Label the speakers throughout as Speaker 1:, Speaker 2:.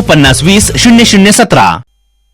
Speaker 1: पन्नास वीस शून्य शून्य सतरा.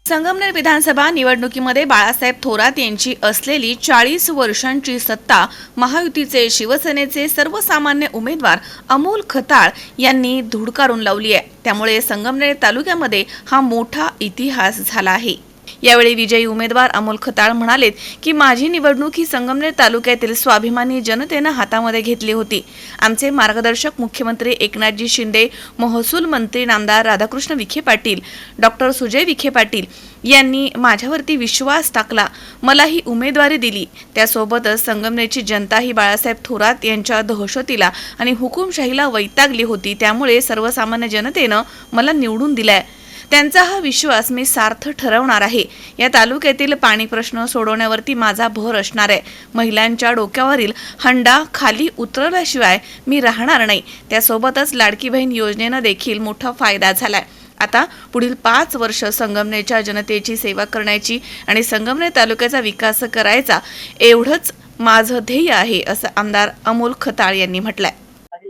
Speaker 2: संगमनेर विधानसभा निवडणुकीमध्ये बाळासाहेब थोरात यांची असलेली चाळीस वर्षांची सत्ता महायुतीचे शिवसेनेचे सर्वसामान्य उमेदवार अमोल खताळ यांनी धुडकारून लावली आहे. त्यामुळे संगमनेर तालुक्यामध्ये हा मोठा इतिहास झाला आहे. यावेळी विजयी उमेदवार अमोल खताळ म्हणालेत की माझी निवडणूक ही संगमनेर तालुक्यातील स्वाभिमानी जनतेनं हातामध्ये घेतली होती. आमचे मार्गदर्शक मुख्यमंत्री एकनाथजी शिंदे महसूल मंत्री नामदार राधाकृष्ण विखे पाटील डॉक्टर सुजय विखे पाटील यांनी माझ्यावरती विश्वास टाकला. मला ही उमेदवारी दिली. त्यासोबतच संगमनेरची जनता ही बाळासाहेब थोरात यांच्या दहशतीला आणि हुकुमशाहीला वैतागली होती. त्यामुळे सर्वसामान्य जनतेनं मला निवडून दिलाय. त्यांचा हा विश्वास मी सार्थ ठरवणार आहे. या तालुक्यातील पाणी प्रश्न सोडवण्यावरती माझा भर असणार आहे. महिलांच्या डोक्यावरील हंडा खाली उतरवल्याशिवाय मी राहणार नाही. त्यासोबतच लाडकी बहीण योजनेनं देखील मोठा फायदा झालाय. आता पुढील पाच वर्ष संगमनेरच्या जनतेची सेवा करण्याची आणि संगमनेर तालुक्याचा विकास करायचा एवढंच माझं ध्येय आहे असं आमदार अमोल खताळ यांनी म्हटलंय.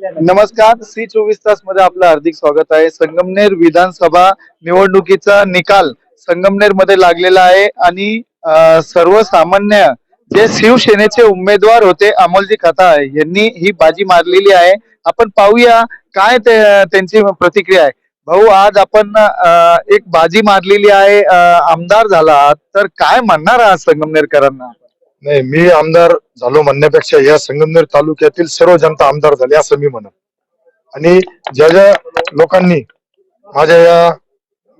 Speaker 3: नमस्कार सी चोवीस तासमध्ये आपलं हार्दिक स्वागत आहे. संगमनेर विधानसभा निवडणुकीचा निकाल संगमनेरमध्ये लागलेला आहे आणि सर्वसामान्य जे शिवसेनेचे उमेदवार होते अमोलजी खता यांनी ही बाजी मारलेली आहे. आपण पाहूया काय ते त्यांची प्रतिक्रिया आहे. भाऊ आज आपण एक बाजी मारलेली आहे आमदार झाला. तर काय म्हणणार आहात संगमनेरकरांना?
Speaker 4: नाही मी आमदार झालो म्हणण्यापेक्षा या संगमनेर तालुक्यातील सर्व जनता आमदार झाली असं मी म्हणत आणि ज्या ज्या लोकांनी माझ्या या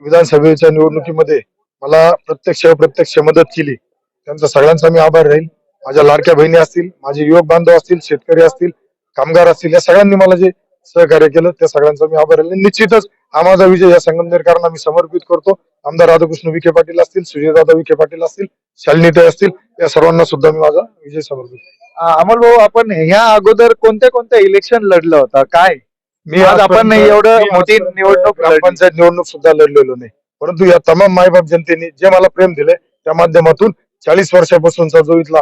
Speaker 4: विधानसभेच्या निवडणुकीमध्ये मला प्रत्यक्ष अप्रत्यक्ष मदत केली त्यांचा सगळ्यांचा मी आभार राहील. माझ्या लाडक्या बहिणी असतील माझे युवक बांधव असतील शेतकरी असतील कामगार असतील या सगळ्यांनी मला जे सहकार्य केलं त्या सगळ्यांचा मी आभार राहील. निश्चितच हा माझा विजय या संगमनेरकरांना मी समर्पित करतो. आमदार राधाकृष्ण विखे पाटील असतील सुजयदादा विखे पाटील असतील शालिनीताई असतील या सर्वांना सुद्धा मी माझा विजय समर्पित
Speaker 3: अमोल भाऊ आपण ह्या अगोदर कोणत्या कोणत्या इलेक्शन लढलं होता? काय?
Speaker 4: मी
Speaker 3: आज आपण एवढं मोठी निवडणूक.
Speaker 4: ग्रामपंचायत निवडणूक सुद्धा लढलेलो नाही. परंतु या तमाम मायबाप जनतेने जे मला प्रेम दिले त्या माध्यमातून चाळीस वर्षापासूनचा जो इथला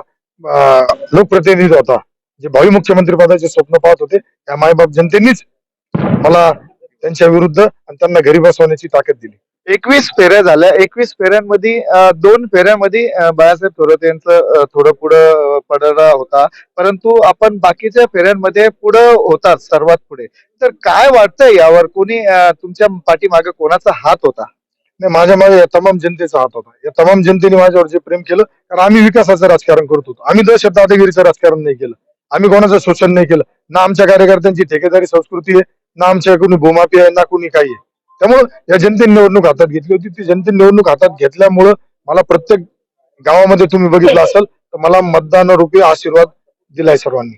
Speaker 4: लोकप्रतिनिधी होता जे भावी मुख्यमंत्री पदाचे स्वप्न पाहत होते त्या मायबाप जनतेनीच मला त्यांच्या विरुद्ध आणि त्यांना घरी बसवण्याची ताकद दिली.
Speaker 3: एकवीस फेऱ्या झाल्या. एकवीस फेऱ्यांमध्ये दोन फेऱ्यांमध्ये बाळासाहेब थोरात यांचं थोडं पुढं पडला होता. परंतु आपण बाकीच्या फेऱ्यांमध्ये पुढं होतात सर्वात पुढे. तर काय वाटतंय यावर? कोणी तुमच्या पाठीमागे कोणाचा हात होता?
Speaker 4: नाही माझ्या मागे या तमाम जनतेचा हात होता. या तमाम जनतेने माझ्यावर जे प्रेम केलं कारण आम्ही विकासाचं राजकारण करत होतो. आम्ही दहशतदागिरीचं राजकारण नाही केलं. आम्ही कोणाचं शोषण नाही केलं. ना आमच्या कार्यकर्त्यांची ठेकेदारी संस्कृती आहे ना आमच्या कोणी भूमापी आहे ना कोणी काही आहे. त्यामुळं या जनतेने निवडणूक हातात घेतली होती. ती जनतेने निवडणूक हातात घेतल्यामुळं मला प्रत्येक गावामध्ये तुम्ही बघितलं असेल तर मला मतदान रूपी आशीर्वाद दिलाय सर्वांनी.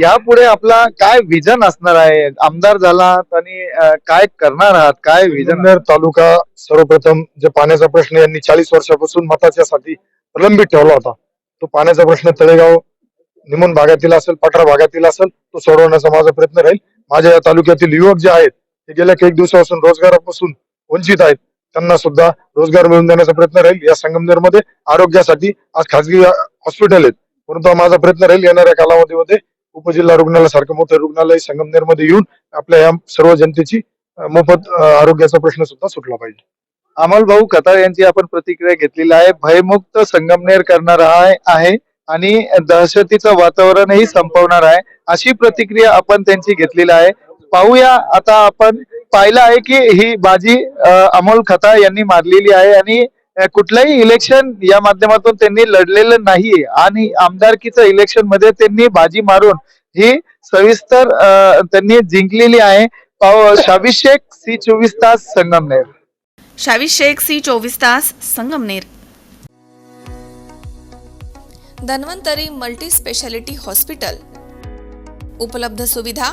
Speaker 3: यापुढे आपला काय विजन असणार आहे? आमदार झालात आणि काय करणार आहात? काय विजन
Speaker 4: तालुका सर्वप्रथम जे पाण्याचा प्रश्न यांनी चाळीस वर्षापासून मताच्यासाठी प्रलंबित ठेवला होता. तो पाण्याचा प्रश्न तळेगाव निमून भागातील असेल पठार भागातील असेल तो सोडवण्याचा माझा प्रयत्न राहील. माझ्या या तालुक्यातील युवक जे आहेत गेल्या काही दिवसापासून रोजगारापासून वंचित आहेत. त्यांना सुद्धा रोजगार मिळवून देण्याचा प्रयत्न राहील. या संगमनेरमध्ये आरोग्यासाठी आज खासगी हॉस्पिटल आहेत. परंतु माझा प्रयत्न राहील येणाऱ्या कालावधीमध्ये उपजिल्हा रुग्णालयासारखं मोठं रुग्णालय संगमनेरमध्ये येऊन आपल्या या सर्व जनतेची मोफत आरोग्याचा प्रश्न सुद्धा सुटला पाहिजे.
Speaker 3: अमोल भाऊ कतार यांची आपण प्रतिक्रिया घेतलेली आहे. भयमुक्त संगमनेर करणार आहे आहे आणि दहशतीचं वातावरणही संपवणार आहे. अशी प्रतिक्रिया आपण त्यांची घेतलेली आहे. पाहूया. आता आपण पाहिलं आहे की ही बाजी अमोल खताळ यांनी मारलेली आहे आणि कुठलंही इलेक्शन या माध्यमातून त्यांनी लढलेलं नाहीये. आणि आमदारकीचं इलेक्शनमध्ये त्यांनी बाजी मारून ही सविस्तर त्यांनी जिंकलेली आहे. पाहू शाभिषेक सी चोवीस तास संगमनेर.
Speaker 2: शावी शेख सी चोवीस तास Sangamner. Dhanvantari multi speciality hospital. उपलब्ध सुविधा